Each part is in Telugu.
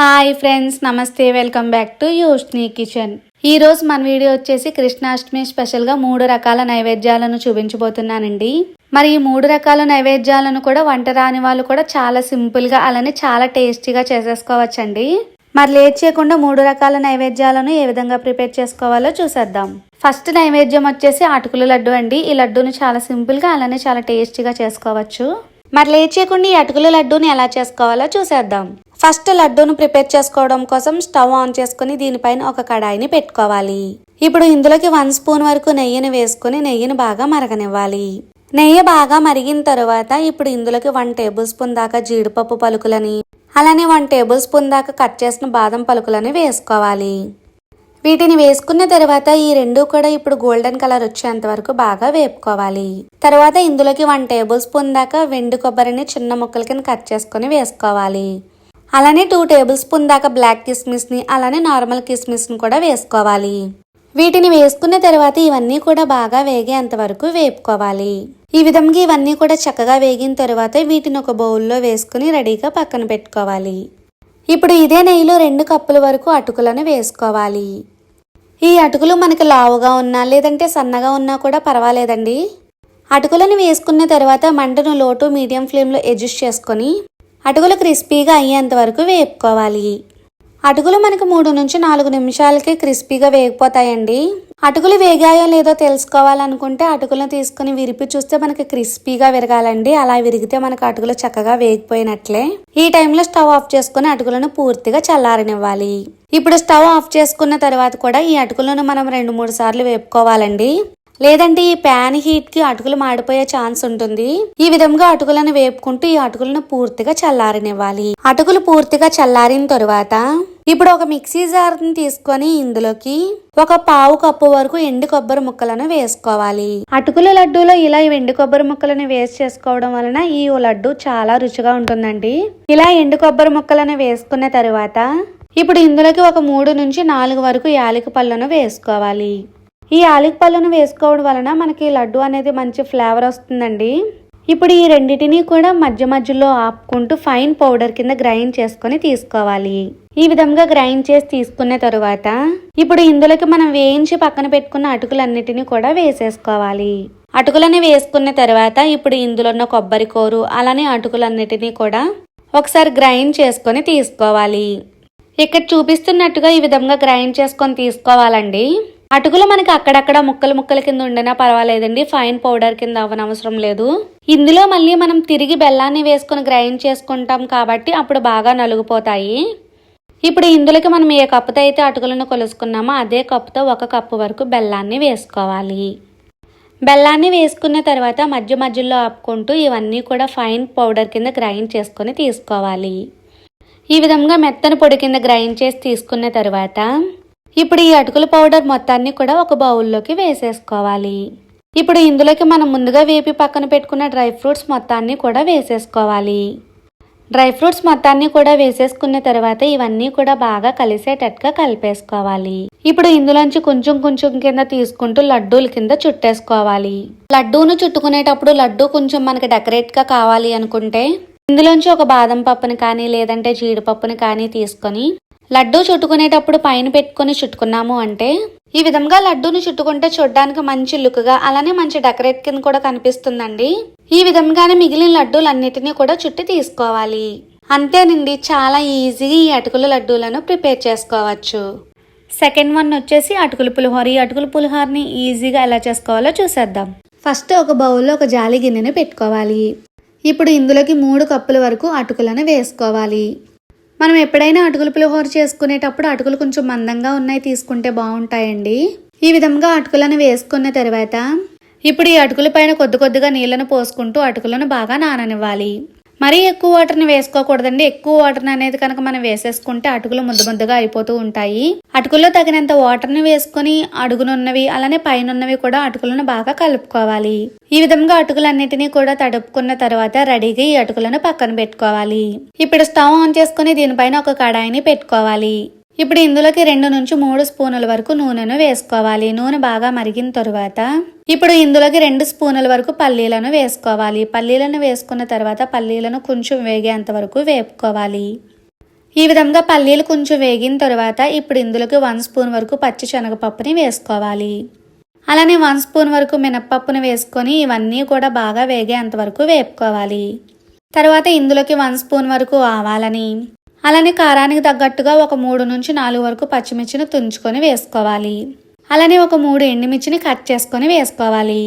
హాయ్ ఫ్రెండ్స్ నమస్తే welcome back to Yushni kitchen. ఈ రోజు మన వీడియో వచ్చేసి కృష్ణాష్టమి స్పెషల్గా మూడు రకాల నైవేద్యాలను చూపించబోతున్నానండి. మరి ఈ మూడు రకాల నైవేద్యాలను కూడా వంట రాని వాళ్ళు కూడా చాలా సింపుల్గా అలానే చాలా టేస్టీగా చేసేసుకోవచ్చండి. మరి లేట్ చేయకుండా మూడు రకాల నైవేద్యాలను ఏ విధంగా ప్రిపేర్ చేసుకోవాలో చూసేద్దాం. ఫస్ట్ నైవేద్యం వచ్చేసి అటుకుల లడ్డు అండి. ఈ లడ్డూని చాలా సింపుల్గా అలానే చాలా టేస్టీగా చేసుకోవచ్చు. మరి లేట్ చేయకుండా ఈ అటుకుల లడ్డూని ఎలా చేసుకోవాలో చూసేద్దాం. ఫస్ట్ లడ్డూను ప్రిపేర్ చేసుకోవడం కోసం స్టవ్ ఆన్ చేసుకుని దీనిపైన ఒక కడాయిని పెట్టుకోవాలి. ఇప్పుడు ఇందులోకి వన్ స్పూన్ వరకు నెయ్యిని వేసుకుని నెయ్యిని బాగా మరగనివ్వాలి. నెయ్యి బాగా మరిగిన తర్వాత ఇప్పుడు ఇందులోకి వన్ టేబుల్ స్పూన్ దాకా జీడిపప్పు పలుకులని అలానే వన్ టేబుల్ స్పూన్ దాకా కట్ చేసిన బాదం పలుకులని వేసుకోవాలి. వీటిని వేసుకున్న తర్వాత ఈ రెండు కూడా ఇప్పుడు గోల్డెన్ కలర్ వచ్చేంత వరకు బాగా వేపుకోవాలి. తర్వాత ఇందులోకి వన్ టేబుల్ స్పూన్ దాకా వెండి కొబ్బరిని చిన్న ముక్కల కింద కట్ చేసుకొని వేసుకోవాలి. అలానే టూ టేబుల్ స్పూన్ దాకా బ్లాక్ కిస్మిస్ని అలానే నార్మల్ కిస్మిస్ని కూడా వేసుకోవాలి. వీటిని వేసుకున్న తర్వాత ఇవన్నీ కూడా బాగా వేగేంత వరకు వేపుకోవాలి. ఈ విధంగా ఇవన్నీ కూడా చక్కగా వేగిన తర్వాత వీటిని ఒక బౌల్లో వేసుకుని రెడీగా పక్కన పెట్టుకోవాలి. ఇప్పుడు ఇదే నెయ్యిలో రెండు కప్పుల వరకు అటుకులను వేసుకోవాలి. ఈ అటుకులు మనకి లావుగా ఉన్నా లేదంటే సన్నగా ఉన్నా కూడా పర్వాలేదండి. అటుకులను వేసుకున్న తర్వాత మంటను లోటు మీడియం ఫ్లేమ్లో అడ్జస్ట్ చేసుకొని అటుకులు క్రిస్పీగా అయ్యేంత వరకు వేపుకోవాలి. అటుకులు మనకు మూడు నుంచి నాలుగు నిమిషాలకి క్రిస్పీగా వేగిపోతాయండి. అటుకులు వేగాయో లేదో తెలుసుకోవాలనుకుంటే అటుకులను తీసుకుని విరిపి చూస్తే మనకి క్రిస్పీగా విరగాలండి. అలా విరిగితే మనకు అటుకులు చక్కగా వేగిపోయినట్లే. ఈ టైంలో స్టవ్ ఆఫ్ చేసుకుని అటుకులను పూర్తిగా చల్లారనివ్వాలి. ఇప్పుడు స్టవ్ ఆఫ్ చేసుకున్న తర్వాత కూడా ఈ అటుకులను మనం రెండు మూడు సార్లు వేపుకోవాలండి. లేదంటే ఈ ప్యాన్ హీట్కి అటుకులు మాడిపోయే ఛాన్స్ ఉంటుంది. ఈ విధంగా అటుకులను వేపుకుంటూ ఈ అటుకులను పూర్తిగా చల్లారనివ్వాలి. అటుకులు పూర్తిగా చల్లారిన తరువాత ఇప్పుడు ఒక మిక్సీ జార్ని తీసుకొని ఇందులోకి ఒక పావు కప్పు వరకు ఎండు కొబ్బరి ముక్కలను వేసుకోవాలి. అటుకుల లడ్డూలో ఇలా ఈ ఎండు కొబ్బరి ముక్కలను వేస్ట్ చేసుకోవడం వలన ఈ లడ్డు చాలా రుచిగా ఉంటుందండి. ఇలా ఎండు కొబ్బరి ముక్కలను వేసుకున్న తరువాత ఇప్పుడు ఇందులోకి ఒక మూడు నుంచి నాలుగు వరకు యాలక పళ్ళను వేసుకోవాలి. ఈ ఆలిక పళ్ళను వేసుకోవడం వలన మనకి లడ్డు అనేది మంచి ఫ్లేవర్ వస్తుందండి. ఇప్పుడు ఈ రెండింటిని కూడా మధ్య మధ్యలో ఆపుకుంటూ ఫైన్ పౌడర్ కింద గ్రైండ్ చేసుకొని తీసుకోవాలి. ఈ విధంగా గ్రైండ్ చేసి తీసుకున్న తరువాత ఇప్పుడు ఇందులోకి మనం వేయించి పక్కన పెట్టుకున్న అటుకులన్నిటిని కూడా వేసేసుకోవాలి. అటుకులని వేసుకున్న తర్వాత ఇప్పుడు ఇందులో ఉన్న కొబ్బరి కోరు అలానే అటుకులన్నిటినీ కూడా ఒకసారి గ్రైండ్ చేసుకొని తీసుకోవాలి. ఇక్కడ చూపిస్తున్నట్టుగా ఈ విధంగా గ్రైండ్ చేసుకొని తీసుకోవాలండి. అటుకులు మనకి అక్కడక్కడ ముక్కలు ముక్కల కింద ఉండినా పర్వాలేదండి. ఫైన్ పౌడర్ కింద అవ్వనవసరం లేదు. ఇందులో మళ్ళీ మనం తిరిగి బెల్లాన్ని వేసుకొని గ్రైండ్ చేసుకుంటాం కాబట్టి అప్పుడు బాగా నలుగుపోతాయి. ఇప్పుడు ఇందులోకి మనం ఏ కప్పుతో అయితే అటుకులను కొలుసుకున్నామో అదే కప్పుతో ఒక కప్పు వరకు బెల్లాన్ని వేసుకోవాలి. బెల్లాన్ని వేసుకున్న తర్వాత మధ్య మధ్యలో ఆపుకుంటూ ఇవన్నీ కూడా ఫైన్ పౌడర్ కింద గ్రైండ్ చేసుకొని తీసుకోవాలి. ఈ విధంగా మెత్తని పొడి కింద గ్రైండ్ చేసి తీసుకున్న తర్వాత ఇప్పుడు ఈ అటుకుల పౌడర్ మొత్తాన్ని కూడా ఒక బౌల్లోకి వేసేసుకోవాలి. ఇప్పుడు ఇందులోకి మనం ముందుగా వేపి పక్కన పెట్టుకున్న డ్రై ఫ్రూట్స్ మొత్తాన్ని కూడా వేసేసుకోవాలి. డ్రై ఫ్రూట్స్ మొత్తాన్ని కూడా వేసేసుకున్న తర్వాత ఇవన్నీ కూడా బాగా కలిసేటట్టుగా కలిపేసుకోవాలి. ఇప్పుడు ఇందులోంచి కొంచెం కొంచెం కింద తీసుకుంటూ లడ్డూల కింద చుట్టేసుకోవాలి. లడ్డూను చుట్టుకునేటప్పుడు లడ్డూ కొంచెం మనకి డెకరేట్గా కావాలి అనుకుంటే ఇందులోంచి ఒక బాదం పప్పుని కానీ లేదంటే జీడిపప్పుని కానీ తీసుకొని లడ్డూ చుట్టుకునేటప్పుడు పైన పెట్టుకొని చుట్టుకున్నాము అంటే ఈ విధంగా లడ్డూని చుట్టుకుంటే చూడడానికి మంచి లుక్గా అలానే మంచి డెకరేట్ కింద కూడా కనిపిస్తుందండి. ఈ విధంగానే మిగిలిన లడ్డూలన్నిటినీ కూడా చుట్టి తీసుకోవాలి. అంతేనండి చాలా ఈజీగా ఈ అటుకుల లడ్డూలను ప్రిపేర్ చేసుకోవచ్చు. సెకండ్ వన్ వచ్చేసి అటుకుల పులిహోర. ఈ అటుకుల పులిహోరని ఈజీగా ఎలా చేసుకోవాలో చూసేద్దాం. ఫస్ట్ ఒక బౌల్లో ఒక జాలి గిన్నెని పెట్టుకోవాలి. ఇప్పుడు ఇందులోకి మూడు కప్పుల వరకు అటుకులను వేసుకోవాలి. మనం ఎప్పుడైనా అటుకుల పులిహోర చేసుకునేటప్పుడు అటుకులు కొంచెం మందంగా ఉన్నాయి తీసుకుంటే బాగుంటాయండి. ఈ విధంగా అటుకులను వేసుకున్న తర్వాత ఇప్పుడు ఈ అటుకుల పైన కొద్ది కొద్దిగా నీళ్ళను పోసుకుంటూ అటుకులను బాగా నాననివ్వాలి. మరీ ఎక్కువ వాటర్ని వేసుకోకూడదండి. ఎక్కువ వాటర్ని అనేది కనుక మనం వేసేసుకుంటే అటుకులు ముద్ద ముద్దగా అయిపోతూ ఉంటాయి. అటుకుల్లో తగినంత వాటర్ని వేసుకొని అడుగునున్నవి అలానే పైనున్నవి కూడా అటుకులను బాగా కలుపుకోవాలి. ఈ విధంగా అటుకులన్నిటినీ కూడా తడుపుకున్న తర్వాత రెడీగా ఈ అటుకులను పక్కన పెట్టుకోవాలి. ఇప్పుడు స్టవ్ ఆన్ చేసుకుని దీనిపైన ఒక కడాయిని పెట్టుకోవాలి. ఇప్పుడు ఇందులోకి రెండు నుంచి మూడు స్పూనుల వరకు నూనెను వేసుకోవాలి. నూనె బాగా మరిగిన తరువాత ఇప్పుడు ఇందులోకి రెండు స్పూనుల వరకు పల్లీలను వేసుకోవాలి. పల్లీలను వేసుకున్న తర్వాత పల్లీలను కొంచెం వేగేంత వరకు వేపుకోవాలి. ఈ విధంగా పల్లీలు కొంచెం వేగిన తర్వాత ఇప్పుడు ఇందులోకి వన్ స్పూన్ వరకు పచ్చి శనగపప్పుని వేసుకోవాలి. అలానే వన్ స్పూన్ వరకు మినప్పప్పును వేసుకొని ఇవన్నీ కూడా బాగా వేగేంత వరకు వేపుకోవాలి. తర్వాత ఇందులోకి వన్ స్పూన్ వరకు ఆవాలని అలానే కారానికి తగ్గట్టుగా ఒక మూడు నుంచి నాలుగు వరకు పచ్చిమిర్చిని తుంచుకొని వేసుకోవాలి. అలానే ఒక మూడు ఎండుమిర్చిని కట్ చేసుకొని వేసుకోవాలి.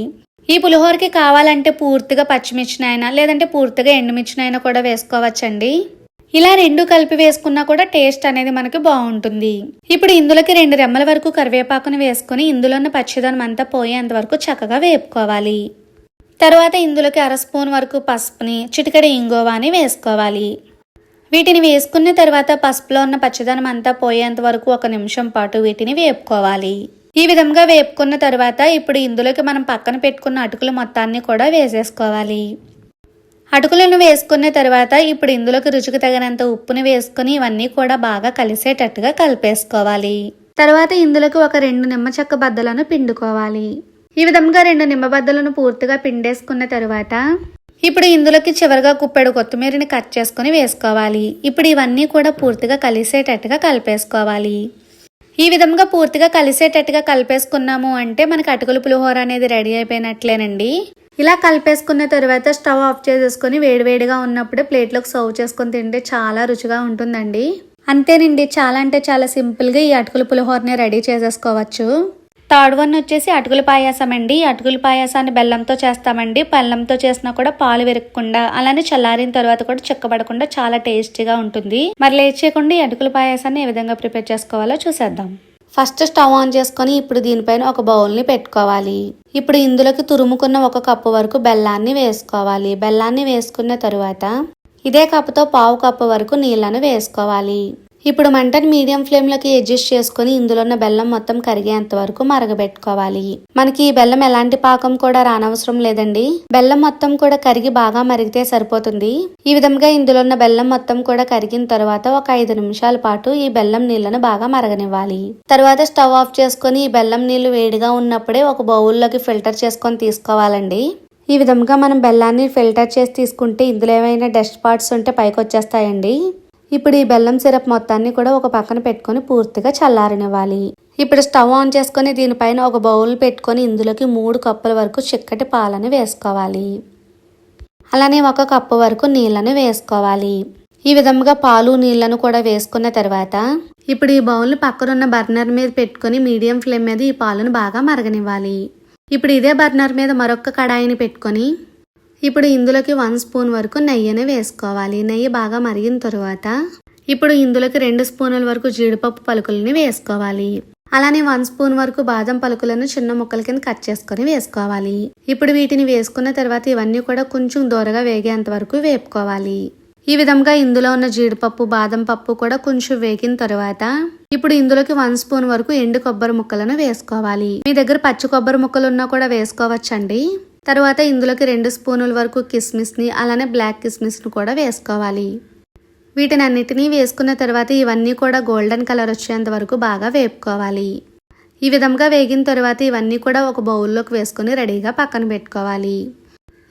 ఈ పులిహోరకి కావాలంటే పూర్తిగా పచ్చిమిర్చినైనా లేదంటే పూర్తిగా ఎండుమిర్చినైనా కూడా వేసుకోవచ్చండి. ఇలా రెండు కలిపి వేసుకున్నా కూడా టేస్ట్ అనేది మనకి బాగుంటుంది. ఇప్పుడు ఇందులోకి రెండు రెమ్మల వరకు కరివేపాకుని వేసుకుని ఇందులో ఉన్న పచ్చిదనం అంతా పోయేంత వరకు చక్కగా వేపుకోవాలి. తర్వాత ఇందులోకి అర స్పూన్ వరకు పసుపుని చిటికడి ఇంగోవాని వేసుకోవాలి. వీటిని వేసుకున్న తర్వాత పసుపులో ఉన్న పచ్చదనం అంతా పోయేంత వరకు ఒక నిమిషం పాటు వీటిని వేపుకోవాలి. ఈ విధంగా వేపుకున్న తర్వాత ఇప్పుడు ఇందులోకి మనం పక్కన పెట్టుకున్న అటుకుల మొత్తాన్ని కూడా వేసేసుకోవాలి. అటుకులను వేసుకున్న తర్వాత ఇప్పుడు ఇందులోకి రుచికి తగినంత ఉప్పుని వేసుకుని ఇవన్నీ కూడా బాగా కలిసేటట్టుగా కలిపేసుకోవాలి. తర్వాత ఇందులోకి ఒక రెండు నిమ్మ చెక్క బద్దలను పిండుకోవాలి. ఈ విధంగా రెండు నిమ్మ బద్దలను పూర్తిగా పిండేసుకున్న తర్వాత ఇప్పుడు ఇందులోకి చివరిగా కుప్పెడు కొత్తిమీరని కట్ చేసుకొని వేసుకోవాలి. ఇప్పుడు ఇవన్నీ కూడా పూర్తిగా కలిసేటట్టుగా కలిపేసుకోవాలి. ఈ విధంగా పూర్తిగా కలిసేటట్టుగా కలిపేసుకున్నాము అంటే మనకి అటుకుల పులిహోర అనేది రెడీ అయిపోయినట్లేనండి. ఇలా కలిపేసుకున్న తర్వాత స్టవ్ ఆఫ్ చేసేసుకొని వేడివేడిగా ఉన్నప్పుడే ప్లేట్లోకి సర్వ్ చేసుకొని తింటే చాలా రుచిగా ఉంటుందండి. అంతేనండి చాలా అంటే చాలా సింపుల్గా ఈ అటుకుల పులిహోరని రెడీ చేసేసుకోవచ్చు. థర్డ్ వన్ వచ్చేసి అటుకుల పాయాసం అండి. అటుకుల పాయాసాన్ని బెల్లంతో చేస్తామండి. బెల్లంతో చేసినా కూడా పాలు విరగకుండా అలానే చల్లారిన తర్వాత కూడా చిక్కబడకుండా చాలా టేస్టీగా ఉంటుంది. మరి లేట్ చేయకుండా ఈ అటుకుల పాయాసాన్ని ఏ విధంగా ప్రిపేర్ చేసుకోవాలో చూసేద్దాం. ఫస్ట్ స్టవ్ ఆన్ చేసుకొని ఇప్పుడు దీనిపైన ఒక బౌల్ని పెట్టుకోవాలి. ఇప్పుడు ఇందులోకి తురుముకున్న ఒక కప్పు వరకు బెల్లాన్ని వేసుకోవాలి. బెల్లాన్ని వేసుకున్న తరువాత ఇదే కప్పుతో పావు కప్పు వరకు నీళ్ళను వేసుకోవాలి. ఇప్పుడు మంటను మీడియం ఫ్లేమ్లోకి అడ్జస్ట్ చేసుకొని ఇందులో ఉన్న బెల్లం మొత్తం కరిగేంత వరకు మరగబెట్టుకోవాలి. మనకి ఈ బెల్లం ఎలాంటి పాకం కూడా రానవసరం లేదండి. బెల్లం మొత్తం కూడా కరిగి బాగా మరిగితే సరిపోతుంది. ఈ విధంగా ఇందులో ఉన్న బెల్లం మొత్తం కూడా కరిగిన తర్వాత ఒక ఐదు నిమిషాల పాటు ఈ బెల్లం నీళ్ళను బాగా మరగనివ్వాలి. తర్వాత స్టవ్ ఆఫ్ చేసుకొని ఈ బెల్లం నీళ్ళు వేడిగా ఉన్నప్పుడే ఒక బౌల్లోకి ఫిల్టర్ చేసుకొని తీసుకోవాలండి. ఈ విధంగా మనం బెల్లాన్ని ఫిల్టర్ చేసి తీసుకుంటే ఇందులో ఏమైనా డస్ట్ పార్ట్స్ ఉంటే పైకి వచ్చేస్తాయండి ఇప్పుడు ఈ బెల్లం సిరప్ మొత్తాన్ని కూడా ఒక పక్కన పెట్టుకొని పూర్తిగా చల్లారనివ్వాలి. ఇప్పుడు స్టవ్ ఆన్ చేసుకొని దీనిపైన ఒక బౌల్ పెట్టుకొని ఇందులోకి మూడు కప్పుల వరకు చిక్కటి పాలను వేసుకోవాలి. అలానే ఒక కప్పు వరకు నీళ్ళను వేసుకోవాలి. ఈ విధంగా పాలు నీళ్ళను కూడా వేసుకున్న తర్వాత ఇప్పుడు ఈ బౌల్ని పక్కనున్న బర్నర్ మీద పెట్టుకొని మీడియం ఫ్లేమ్ మీద ఈ పాలను బాగా మరగనివ్వాలి. ఇప్పుడు ఇదే బర్నర్ మీద మరొక కడాయిని పెట్టుకొని ఇప్పుడు ఇందులోకి వన్ స్పూన్ వరకు నెయ్యిని వేసుకోవాలి. నెయ్యి బాగా మరిగిన తరువాత ఇప్పుడు ఇందులోకి రెండు స్పూనుల వరకు జీడిపప్పు పలుకులని వేసుకోవాలి. అలానే వన్ స్పూన్ వరకు బాదం పలుకులను చిన్న ముక్కల కింద కట్ చేసుకొని వేసుకోవాలి. ఇప్పుడు వీటిని వేసుకున్న తర్వాత ఇవన్నీ కూడా కొంచెం దూరగా వేగేంత వరకు వేపుకోవాలి. ఈ విధంగా ఇందులో ఉన్న జీడిపప్పు బాదం పప్పు కూడా కొంచెం వేగిన తర్వాత ఇప్పుడు ఇందులోకి వన్ స్పూన్ వరకు ఎండు కొబ్బరి ముక్కలను వేసుకోవాలి. మీ దగ్గర పచ్చి కొబ్బరి ముక్కలు ఉన్నా కూడా వేసుకోవచ్చండి. తర్వాత ఇందులోకి రెండు స్పూనుల వరకు కిస్మిస్ని అలానే బ్లాక్ కిస్మిస్ని కూడా వేసుకోవాలి. వీటిని అన్నిటినీ వేసుకున్న తర్వాత ఇవన్నీ కూడా గోల్డెన్ కలర్ వచ్చేంత వరకు బాగా వేపుకోవాలి. ఈ విధంగా వేగిన తర్వాత ఇవన్నీ కూడా ఒక బౌల్లోకి వేసుకొని రెడీగా పక్కన పెట్టుకోవాలి.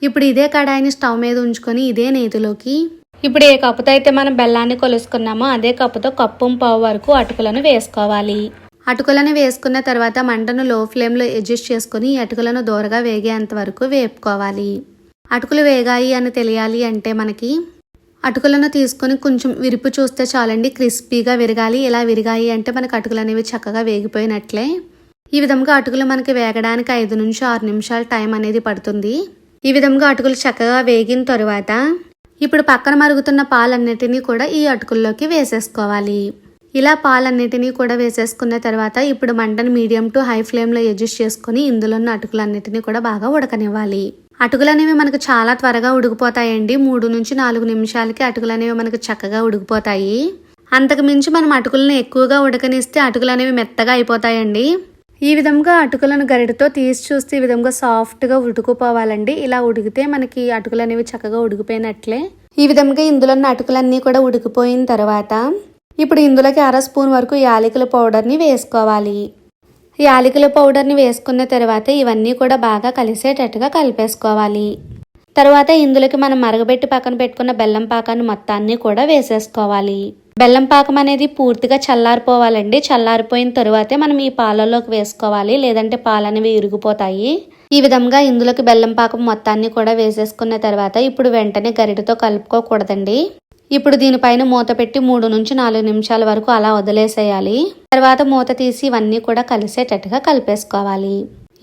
ఇప్పుడు ఇదే కడాయిని స్టవ్ మీద ఉంచుకొని ఇదే నేతిలోకి ఇప్పుడు ఏ కప్పుతో అయితే మనం బెల్లాన్ని కొలుసుకున్నామో అదే కప్పుతో కప్పు పావు వరకు అటుకులను వేసుకోవాలి. అటుకులను వేసుకున్న తర్వాత మంటను లో ఫ్లేమ్లో అడ్జస్ట్ చేసుకుని ఈ అటుకులను దూరగా వేగేంత వరకు వేపుకోవాలి. అటుకులు వేగాయి అని తెలియాలి అంటే మనకి అటుకులను తీసుకొని కొంచెం విరుపు చూస్తే చాలండి క్రిస్పీగా విరగాలి. ఇలా విరిగాయి అంటే మనకు అటుకులు అనేవి చక్కగా వేగిపోయినట్లే. ఈ విధంగా అటుకులు మనకి వేగడానికి ఐదు నుంచి ఆరు నిమిషాలు టైం అనేది పడుతుంది. ఈ విధంగా అటుకులు చక్కగా వేగిన తరువాత ఇప్పుడు పక్కన మరుగుతున్న పాలన్నిటినీ కూడా ఈ అటుకుల్లోకి వేసేసుకోవాలి. ఇలా పాలన్నిటినీ కూడా వేసేసుకున్న తర్వాత ఇప్పుడు మంటను మీడియం టు హై ఫ్లేమ్లో అడ్జస్ట్ చేసుకొని ఇందులో ఉన్న అటుకులన్నిటినీ కూడా బాగా ఉడకనివ్వాలి. అటుకులు అనేవి మనకు చాలా త్వరగా ఉడికిపోతాయండి. మూడు నుంచి నాలుగు నిమిషాలకి అటుకులు అనేవి మనకు చక్కగా ఉడికిపోతాయి. అంతకు మించి మనం అటుకులను ఎక్కువగా ఉడకనిస్తే అటుకులు అనేవి మెత్తగా అయిపోతాయండి. ఈ విధంగా అటుకులను గరిటతో తీసి చూస్తే ఈ విధంగా సాఫ్ట్గా ఉడుకుపోవాలండి. ఇలా ఉడికితే మనకి అటుకులు అనేవి చక్కగా ఉడికిపోయినట్లే. ఈ విధంగా ఇందులో ఉన్న అటుకులన్నీ కూడా ఉడికిపోయిన తర్వాత ఇప్పుడు ఇందులోకి అర స్పూన్ వరకు యాలకుల పౌడర్ని వేసుకోవాలి. యాలకుల పౌడర్ని వేసుకున్న తర్వాత ఇవన్నీ కూడా బాగా కలిసేటట్టుగా కలిపేసుకోవాలి. తర్వాత ఇందులోకి మనం మరగబెట్టి పక్కన పెట్టుకున్న బెల్లం పాకాన్ని మొత్తాన్ని కూడా వేసేసుకోవాలి. బెల్లం పాకం అనేది పూర్తిగా చల్లారిపోవాలండి. చల్లారిపోయిన తరువాతే మనం ఈ పాలల్లోకి వేసుకోవాలి. లేదంటే పాలు అనేవి ఇరిగిపోతాయి. ఈ విధంగా ఇందులోకి బెల్లం పాకం మొత్తాన్ని కూడా వేసేసుకున్న తర్వాత ఇప్పుడు వెంటనే గరిటతో కలుపుకోకూడదండి. ఇప్పుడు దీనిపైన మూత పెట్టి మూడు నుంచి నాలుగు నిమిషాల వరకు అలా వదిలేసేయాలి. తర్వాత మూత తీసి ఇవన్నీ కూడా కలిసేటట్టుగా కలిపేసుకోవాలి.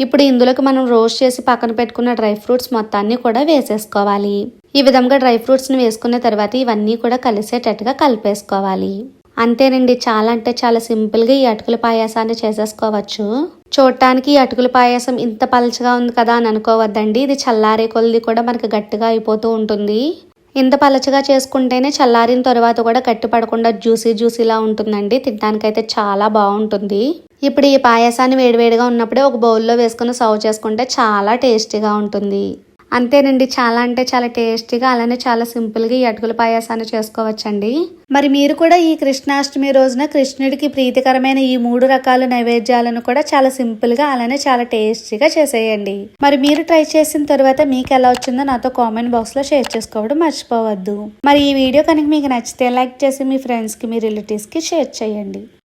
ఇప్పుడు ఇందులోకి మనం రోస్ట్ చేసి పక్కన పెట్టుకున్న డ్రై ఫ్రూట్స్ మొత్తాన్ని కూడా వేసేసుకోవాలి. ఈ విధంగా డ్రై ఫ్రూట్స్ని వేసుకున్న తర్వాత ఇవన్నీ కూడా కలిసేటట్టుగా కలిపేసుకోవాలి. అంతేనండి చాలా అంటే చాలా సింపుల్గా ఈ అటుకుల పాయాసాన్ని చేసేసుకోవచ్చు. చూడటానికి ఈ అటుకుల పాయాసం ఇంత పలచగా ఉంది కదా అని అనుకోవద్దండి. ఇది చల్లారే కొలది కూడా మనకి గట్టిగా అయిపోతూ ఉంటుంది. ఇంత పలచగా చేసుకుంటేనే చల్లారిన తర్వాత కూడా కట్టిపడకుండా జ్యూసీ జ్యూసీలా ఉంటుందండి. తినడానికైతే చాలా బాగుంటుంది. ఇప్పుడు ఈ పాయసాన్ని వేడివేడిగా ఉన్నప్పుడే ఒక బౌల్లో వేసుకుని సర్వ్ చేసుకుంటే చాలా టేస్టీగా ఉంటుంది. అంతేనండి చాలా అంటే చాలా టేస్టీగా అలానే చాలా సింపుల్గా ఈ అటుకుల పాయసాన్ని చేసుకోవచ్చండి. మరి మీరు కూడా ఈ కృష్ణాష్టమి రోజున కృష్ణుడికి ప్రీతికరమైన ఈ మూడు రకాల నైవేద్యాలను కూడా చాలా సింపుల్గా అలానే చాలా టేస్టీగా చేసేయండి. మరి మీరు ట్రై చేసిన తర్వాత మీకు ఎలా వచ్చిందో నాతో కామెంట్ బాక్స్లో షేర్ చేసుకోవడం మర్చిపోవద్దు. మరి ఈ వీడియో కనుక మీకు నచ్చితే లైక్ చేసి మీ ఫ్రెండ్స్కి మీ రిలేటివ్స్కి షేర్ చేయండి.